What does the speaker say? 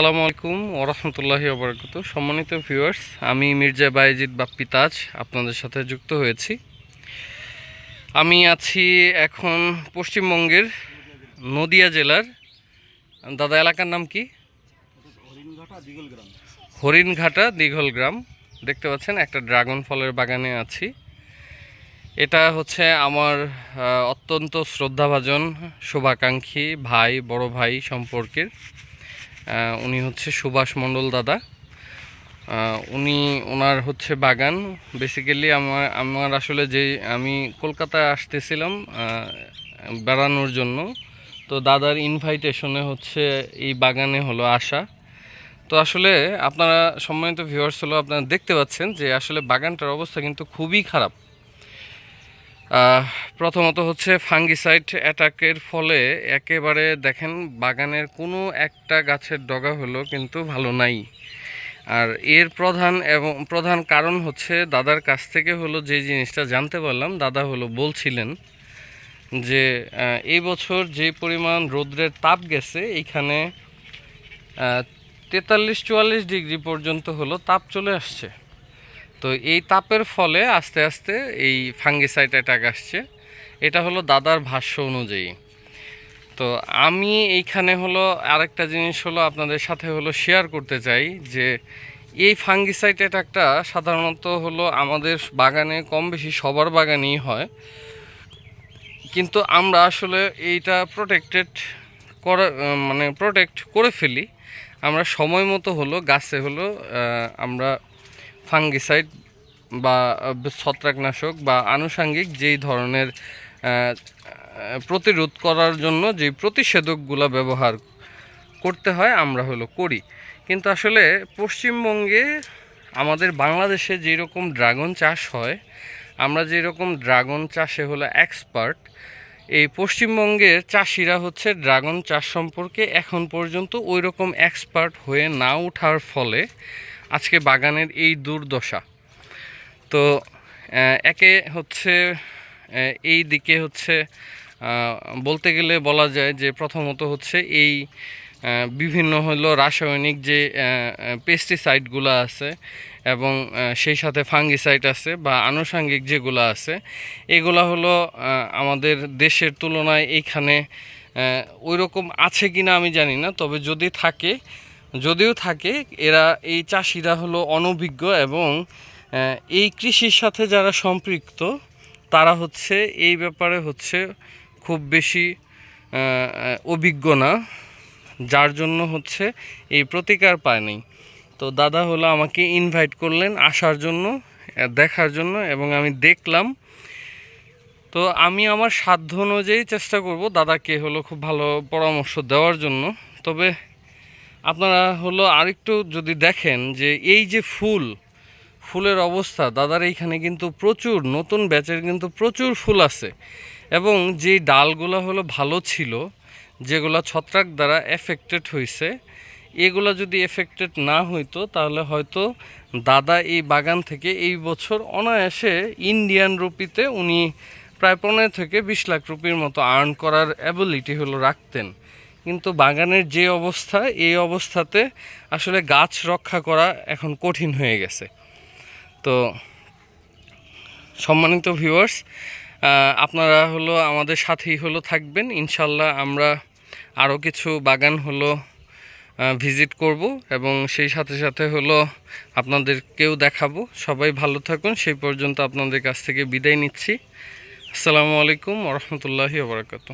আসসালামু আলাইকুম ওরহমতুল্লাহি ওবরাকাত সম্মানিত ভিউয়ার্স আমি মির্জা বাইজিদ বাপ্পি তাজ আপনাদের সাথে যুক্ত হয়েছি। আমি আছি এখন পশ্চিমবঙ্গের নদিয়া জেলার দাদা এলাকার নাম কি? হরিণঘাটা দীঘল গ্রাম। দেখতে পাচ্ছেন একটা ড্রাগন ফলের বাগানে আছি। এটা হচ্ছে আমার অত্যন্ত শ্রদ্ধাভাজন শুভাকাঙ্ক্ষী ভাই বড় ভাই সম্পর্কের। উনি হচ্ছে সুভাষ মণ্ডল দাদা। উনি ওনার হচ্ছে বাগান। বেসিক্যালি আমার আমার আসলে যে আমি কলকাতায় আসতেছিলাম বেড়ানোর জন্য। তো দাদার ইনভাইটেশনে হচ্ছে এই বাগানে হলো আসা। তো আসলে আপনারা সম্মানিত ভিউয়ার্স হলো আপনারা দেখতে পাচ্ছেন যে আসলে বাগানটার অবস্থা কিন্তু খুবই খারাপ। প্রথমত হচ্ছে ফাঙ্গিসাইড অ্যাটাকের ফলে একেবারে দেখেন বাগানের কোনো একটা গাছের ডগা হলো কিন্তু ভালো নাই। আর এর প্রধান এবং প্রধান কারণ হচ্ছে দাদার কাছ থেকে হলো যে জিনিসটা জানতে পারলাম, দাদা হলো বলছিলেন যে এই বছর যে পরিমাণ রৌদ্রের তাপ গেছে এইখানে তেতাল্লিশ চুয়াল্লিশ ডিগ্রি পর্যন্ত হলো তাপ চলে আসছে। তো এই তাপের ফলে আস্তে আস্তে এই ফাঙ্গিসাইড অ্যাটাক আসছে। এটা হলো দাদার ভাষ্য অনুযায়ী। তো আমি এইখানে হলো আরেকটা জিনিস হলো আপনাদের সাথে হলো শেয়ার করতে চাই যে, এই ফাঙ্গিসাইড অ্যাটাকটা সাধারণত হলো আমাদের বাগানে কম বেশি সবার বাগানেই হয়। কিন্তু আমরা আসলে এইটা প্রোটেক্টেড করে মানে প্রোটেক্ট করে ফেলি। আমরা সময় মতো হলো গাছে হলো আমরা ফাঙ্গিসাইড বা ছত্রাকনাশক বা আনুষাঙ্গিক যেই ধরনের প্রতিরোধ করার জন্য যে প্রতিষেধকগুলো ব্যবহার করতে হয়, আমরা হলো করি। কিন্তু আসলে পশ্চিমবঙ্গে আমাদের বাংলাদেশে যেই রকম ড্রাগন চাষ হয়, আমরা যেই রকম ড্রাগন চাষে হলো এক্সপার্ট এই পশ্চিমবঙ্গের চাষিরা হচ্ছে ড্রাগন চাষ সম্পর্কে এখন পর্যন্ত ওই রকম এক্সপার্ট হয়ে না ওঠার ফলে আজকে বাগানের এই দুর্দশা। তো একে হচ্ছে এই দিকে হচ্ছে বলতে গেলে বলা যায় যে প্রথমত হচ্ছে এই বিভিন্ন হলো রাসায়নিক যে পেস্টিসাইডগুলো আছে এবং সেই সাথে ফাঙ্গিসাইড আছে বা আনুষাঙ্গিক যেগুলো আছে, এগুলো হলো আমাদের দেশের তুলনায় এইখানে ওই রকম আছে কি না আমি জানি না, তবে যদি থাকে যদিও থাকে, এরা, এই চাষিরা হলো অনভিজ্ঞ এবং এই কৃষির সাথে যারা সম্পৃক্ত, তারা হচ্ছে, এই ব্যাপারে হচ্ছে খুব বেশি অভিজ্ঞ না, যার জন্য হচ্ছে এই প্রতিকার পায়নি তো দাদা হলো আমাকে ইনভাইট করলেন আসার জন্য, দেখার জন্য এবং আমি দেখলাম। তো আমি আমার সাধ্য অনুযায়ী চেষ্টা করব দাদাকে হলো খুব ভালো পরামর্শ দেওয়ার জন্য। তবে আপনারা হলো আরেকটু যদি দেখেন যে এই যে ফুল, ফুলের অবস্থা, দাদার এইখানে কিন্তু প্রচুর, নতুন ব্যাচের কিন্তু প্রচুর ফুল আছে। এবং যে ডালগুলো হলো ভালো ছিল, যেগুলো ছত্রাক দ্বারা এফেক্টেড হয়েছে এগুলো যদি এফেক্টেড না হইতো, তাহলে হয়তো দাদা এই বাগান থেকে এই বছর অনায়াসে ইন্ডিয়ান রুপিতে উনি প্রায় পনেরো থেকে বিশ লাখ রুপির মতো আর্ন করার অ্যাবিলিটি হলো রাখতেন। কিন্তু বাগানের যে অবস্থা, এই অবস্থাতে আসলে গাছ রক্ষা করা এখন কঠিন হয়ে গেছে। তো সম্মানিত ভিউয়ার্স আপনারা হলো আমাদের সাথেই হলো থাকবেন। ইনশাল্লাহ আমরা আরও কিছু বাগান হলো ভিজিট করব এবং সেই সাথে সাথে হলো আপনাদেরকেও দেখাবো। সবাই ভালো থাকুন, সেই পর্যন্ত আপনাদের কাছ থেকে বিদায় নিচ্ছি। আসসালামু আলাইকুম ওরহমতুল্লাহি ওবরাকাতু